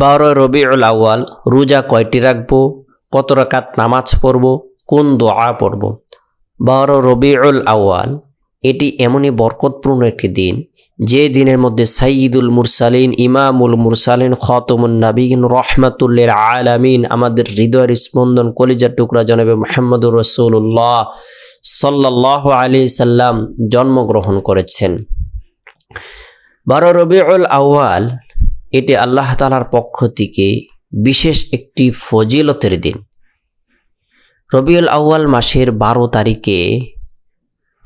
বারো রবিউল আউয়াল, রোজা কয়টি রাখব? কত রাকাত নামাজ পড়ব? কোন দোয়া পড়ব? বারো রবিউল আউয়াল, এটি এমনই বরকতপূর্ণ একটি দিন, যে দিনের মধ্যে সাইয়দুল মুরসালিন, ইমামুল মুরসালিন, খতমুন নাবিন রহমাতুল্লিল আলামিন আমাদের হৃদয়ের স্পন্দন কলিজার টুকরা জনাবে মোহাম্মদুর রসুল্লাহ সাল্লাহ আলি সাল্লাম জন্মগ্রহণ করেছেন। বারো রবিউল আউয়াল এটি আল্লাহ তালার পক্ষ থেকে বিশেষ একটি ফজিলতের দিন। রবিউল আউয়াল মাসের বারো তারিখে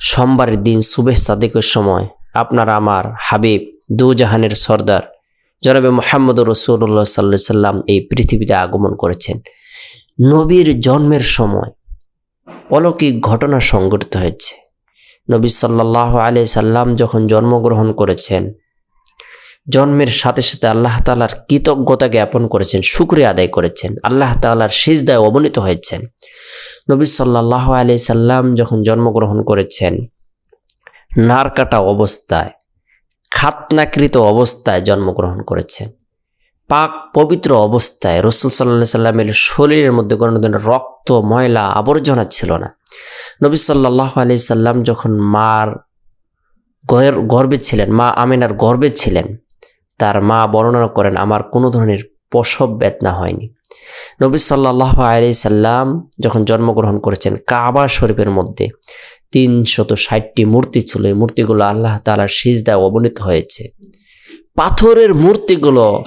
সোমবারের দিন সুবেহ সাদেকের সময় আপনার আমার হাবিব দুজাহানের সর্দার জনাবে মোহাম্মদ রসুল্লাহ সাল্লা সাল্লাম এই পৃথিবীতে আগমন করেছেন। নবীর জন্মের সময় অলৌকিক ঘটনা সংঘটিত হয়েছে। নবী সাল্লাহ আলি সাল্লাম যখন জন্মগ্রহণ করেছেন জন্মের সাথে সাথে আল্লাহ তালার কৃতজ্ঞতা জ্ঞাপন করেছেন, শুক্রিয়া আদায় করেছেন, আল্লাহ তালার সিজদায় অবনীত হয়েছেন। নবী সাল্লাহ আলি সাল্লাম যখন জন্মগ্রহণ করেছেন, নারকাটা অবস্থায়, খাতনাকৃত অবস্থায় জন্মগ্রহণ করেছেন। পাক পবিত্র অবস্থায় রসুল সাল্লাহ সাল্লামের শরীরের মধ্যে কোনো ধরনের রক্ত, ময়লা, আবর্জনা ছিল না। নবী সাল্লাহ আলি সাল্লাম যখন মার গর্বে ছিলেন, মা আমিনার গর্বে ছিলেন তার মা বর্ণনা করেন, আমার কোনো ধরনের প্রসব বেদনা হয়নি। নবী সাল্লাহ আলি সাল্লাম যখন জন্মগ্রহণ করেছেন কাবা শরীফের মধ্যে, তিনশত ষাটটি মূর্তি ছিল। এই মূর্তিগুলো আল্লাহ তালার সিজদায় অবনীত হয়েছে। পাথরের মূর্তিগুলো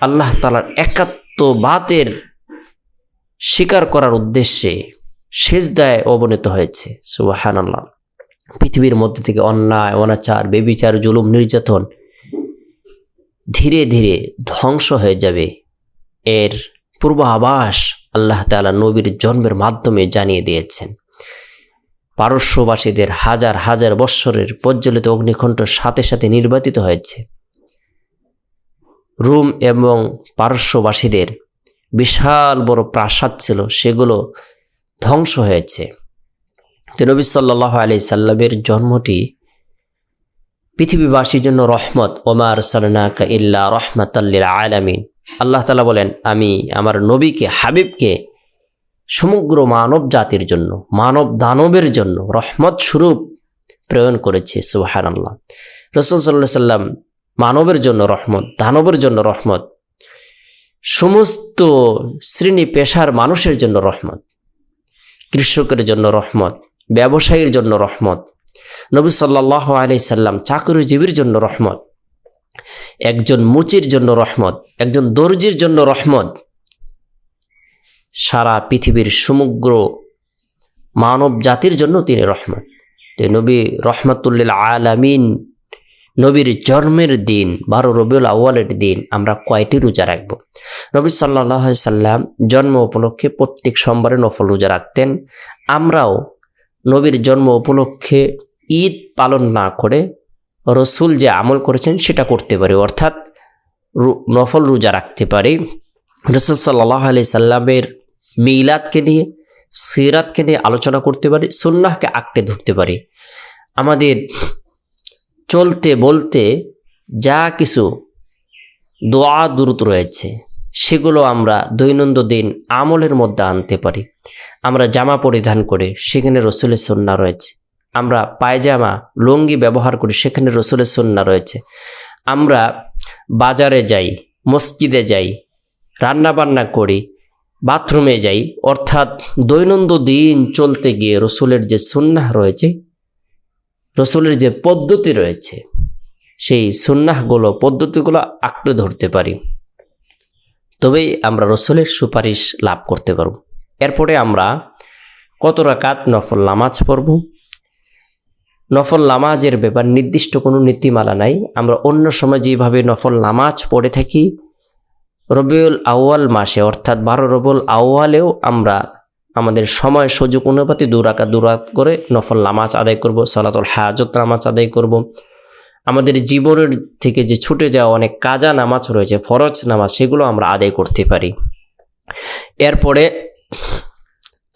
আল্লাহ তালার একাত্মবাদের স্বীকার করার উদ্দেশ্যে সেজদায় অবনীত হয়েছে। সুবাহান আল্লাহ পৃথিবীর মধ্যে থেকে অন্যায়, অনাচার, বেবিচার, জুলুম, নির্যাতন ধীরে ধীরে ধ্বংস হয়ে যাবে। এর পূর্বাভাস আল্লাহ তালা নবীর জন্মের মাধ্যমে জানিয়ে দিয়েছেন। পারস্যবাসীদের হাজার হাজার বৎসরের প্রজ্বলিত অগ্নিকণ্ঠ সাথে সাথে নির্বাচিত হয়েছে। রুম এবং পারস্যবাসীদের বিশাল বড় প্রাসাদ ছিল, সেগুলো ধ্বংস হয়েছে। নবী সাল্লাহ আলি সাল্লামের জন্মটি পৃথিবীবাসীর জন্য রহমত ওমার সালনাকা ইল্লা রহমতাল্লিল আলামিন। আল্লাহ তালা বলেন, আমি আমার নবীকে, হাবিবকে সমগ্র মানব জাতির জন্য মানব দানবের জন্য রহমত স্বরূপ প্রেরণ করেছে সুহান আল্লাহ রসুল সাল্লাহ সাল্লাম মানবের জন্য রহমত, দানবের জন্য রহমত, সমস্ত শ্রেণি পেশার মানুষের জন্য রহমত, কৃষকের জন্য রহমত, ব্যবসায়ীর জন্য রহমত নবী সাল্লাহ আলি সাল্লাম চাকরিজীবীর জন্য রহমত, একজন মুচির জন্য রহমত, একজন দর্জির জন্য রহমত, সারা পৃথিবীর সমগ্র মানব জাতির জন্য তিনি রহমত। নবী রহমতুল্লিল আলামিন নবীর জন্মের দিন, বারো রবিউল আউ্বালের দিন আমরা কয়টি রোজা রাখব? নবী সাল্লাহ সাল্লাম জন্ম উপলক্ষে প্রত্যেক সোমবারে নফল রোজা রাখতেন। আমরাও নবীর জন্ম উপলক্ষে ঈদ পালন না করে রসুল যে আমল করেছেন সেটা করতে পারি, অর্থাৎ নফল রোজা রাখতে পারি। রসুল সাল্লাহ আলি সাল্লামের মিলাদকে নিয়ে, সিরাতকে নিয়ে আলোচনা করতে পারি, সুন্নাহকে আঁকড়ে ধরতে পারি। আমাদের চলতে বলতে যা কিছু দোয়া দূরত রয়েছে, সেগুলো আমরা দৈনন্দিন আমলের মধ্যে আনতে পারি। আমরা জামা পরিধান করে, সেখানে রসুলের সন্না রয়েছে। আমরা পায়জামা, লুঙ্গি ব্যবহার করি, সেখানে রসুলের সন্না রয়েছে। আমরা বাজারে যাই, মসজিদে যাই রান্না বান্না করি, বাথরুমে যাই, অর্থাৎ দৈনন্দিন চলতে গিয়ে রসুলের যে সুন্নাহ রয়েছে, রসুলের যে পদ্ধতি রয়েছে, সেই সুন্নাহগুলো, পদ্ধতিগুলো আঁকড়ে ধরতে পারি। তবেই আমরা রসুলের সুপারিশ লাভ করতে পারব। এরপরে আমরা কত রাকাত নফল নামাজ পড়ব? নফল নামাজের ব্যাপার, নির্দিষ্ট কোনো নীতিমালা নাই। আমরা অন্য সময় যেভাবে নফল নামাজ পড়ে থাকি, রবিউল আউয়াল মাসে, অর্থাৎ বারো রবিউল আউয়ালেও আমরা আমাদের সময় সুযোগ অনুপাতে দুরাকা দুরাত করে নফল নামাজ আদায় করব, সলাতল হাজত নামাজ আদায় করব। আমাদের জীবনের থেকে যে ছুটে যাওয়া অনেক কাজা নামাজ রয়েছে, ফরজ নামাজ, সেগুলো আমরা আদায় করতে পারি। এরপরে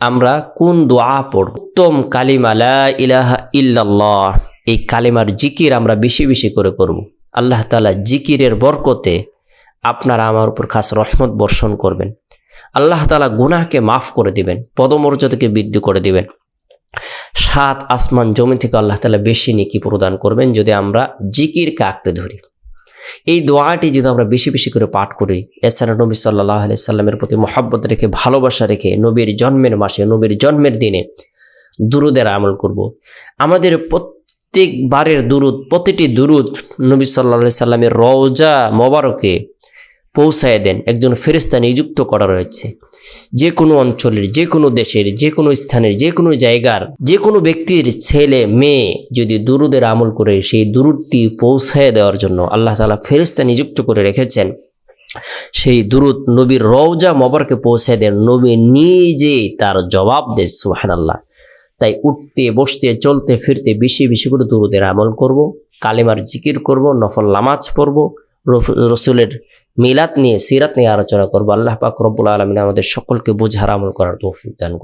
আমরা কোন দোয়া পড়ব? উত্তম কালিমা লা ইলাহা ইল্লাল্লাহ। এই কালিমার জিকির আমরা বেশি বেশি করে করব। আল্লাহ তালা জিকিরের বরকতে আপনারা আমার উপর খাস রহমত বর্ষণ করবেন। আল্লাহ তালা গুনাহকে মাফ করে দিবেন, পদমর্যাদাকে বৃদ্ধি করে দিবেন। সাত আসমান জমি থেকে আল্লাহ তালা বেশি নিকি প্রদান করবেন যদি আমরা জিকিরকে আঁকড়ে ধরি। এই দোয়াটি যদি আমরা বেশি বেশি করে পাঠ করি, এছাড়া নবী সাল্লাহ সাল্লামের প্রতি মহাব্বত রেখে, ভালোবাসা রেখে নবীর জন্মের মাসে, নবীর জন্মের দিনে দুরুদের আমল করব। আমাদের প্রত্যেকবারের দুরুদ, প্রতিটি দুরুদ নবী সাল্লা সাল্লামের রওজা মোবারকে পৌঁছায় দেন, একজন ফেরিস্তা নিযুক্ত করা রয়েছে যে কোনো অঞ্চলের যে কোনো দেশের যে কোনো স্থানের যে কোনো জায়গার যে কোনো ব্যক্তির ছেলে, মেয়ে যদি দুরুদের আমল করে, সেই দুরুদটি পৌঁছায় দেওয়ার জন্য আল্লাহ তালা ফেরিস্তা নিযুক্ত করে রেখেছেন। সেই দুরুদ নবীর রওজা মবারকে পৌঁছায় দেন। নবী নিজে তার জবাব দেন সুহান আল্লাহ তাই উঠতে, বসতে, চলতে, ফিরতে বেশি বেশি করে দুরুদের আমল করব, কালেমার জিকির করব, নফল নামাজ পড়ব রসুলের মিলাত নিয়ে, সিরাত নিয়ে আলোচনা করব। আল্লাহ পাক রব্বুল আলমিন আমাদের সকলকে বোঝার আমল করার তৌফিক দান করুন।